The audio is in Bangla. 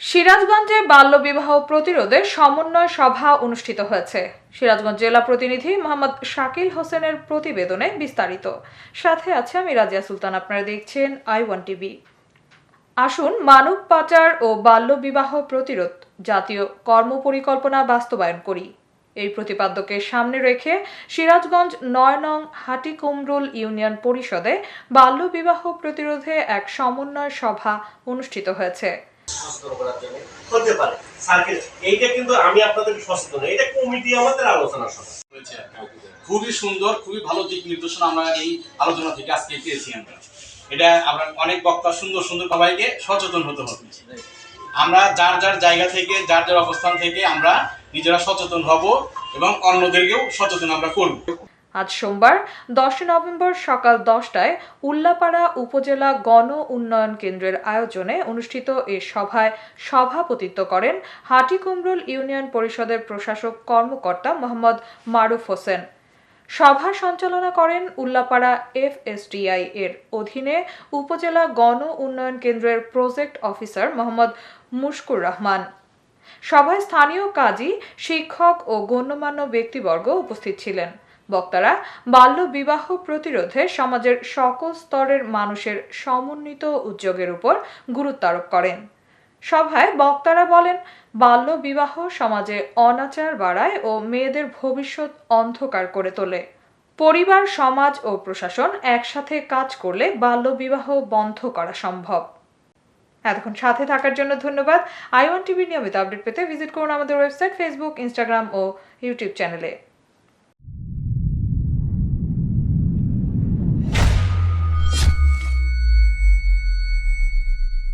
সিরাজগঞ্জে বাল্যবিবাহ প্রতিরোধে সমন্বয় সভা অনুষ্ঠিত হয়েছে। সিরাজগঞ্জ জেলা প্রতিনিধি মোহাম্মদ শাকিল হোসেনের প্রতিবেদনে বিস্তারিত। সাথে আছে আমি রাজিয়া সুলতান, আপনারা দেখছেন আই ওয়ান টিভি। আসুন মানব পাচার ও বাল্যবিবাহ প্রতিরোধ জাতীয় কর্মপরিকল্পনা বাস্তবায়ন করি। এই প্রতিপাদ্যকে সামনে রেখে সিরাজগঞ্জ নয় নং হাটিকুমরুল ইউনিয়ন পরিষদে বাল্যবিবাহ প্রতিরোধে এক সমন্বয় সভা অনুষ্ঠিত হয়েছে। সচেতন করার জন্য হতে পারে। সার্কেল, এইটা কিন্তু আমি আপনাদের সচেতন এটা কমিটি আমাদের আলোচনা কি। খুবই সুন্দর, খুবই ভালো দিক নির্দেশনা আমরা এই আলোচনা থেকে আজকে পেয়েছি আমরা। এটা আমরা অনেক বক্তা সুন্দর সুন্দর সবাইকে সচেতন হতে হবে। আমরা যার যার জায়গা থেকে, যার যার অবস্থান থেকে আমরা নিজেরা সচেতন হব এবং অন্যদেরকেও সচেতন আমরা করব। আজ সোমবার, দশই নভেম্বর সকাল দশটায় উল্লাপাড়া উপজেলা গণ উন্নয়ন কেন্দ্রের আয়োজনে অনুষ্ঠিত এ সভায় সভাপতিত্ব করেন হাটিকুমরুল ইউনিয়ন পরিষদের প্রশাসক কর্মকর্তা মোহাম্মদ মারুফ হোসেন। সভা সঞ্চালনা করেন উল্লাপাড়া এফএসডিআই এর অধীনে উপজেলা গণ উন্নয়ন কেন্দ্রের প্রজেক্ট অফিসার মোহাম্মদ মুশকুর রহমান। সভায় স্থানীয় কাজী, শিক্ষক ও গণ্যমান্য ব্যক্তিবর্গ উপস্থিত ছিলেন। বক্তারা, বাল্য বিবাহ প্রতিরোধে সমাজের সকল স্তরের মানুষের সমন্বিত উদ্যোগের উপর গুরুত্ব আরোপ করেন। সভায় বক্তারা বলেন, বাল্য বিবাহ সমাজে অনাচার বাড়ায় ও মেয়েদের ভবিষ্যৎ অন্ধকার করে তোলে। পরিবার, সমাজ ও প্রশাসন একসাথে কাজ করলে বাল্য বিবাহ বন্ধ করা সম্ভব। এতক্ষণ সাথে থাকার জন্য ধন্যবাদ। আই ওয়ান টিভির নিয়মিত আপডেট পেতে ভিজিট করুন আমাদের ওয়েবসাইট, ফেসবুক, ইনস্টাগ্রাম ও ইউটিউব চ্যানেলে।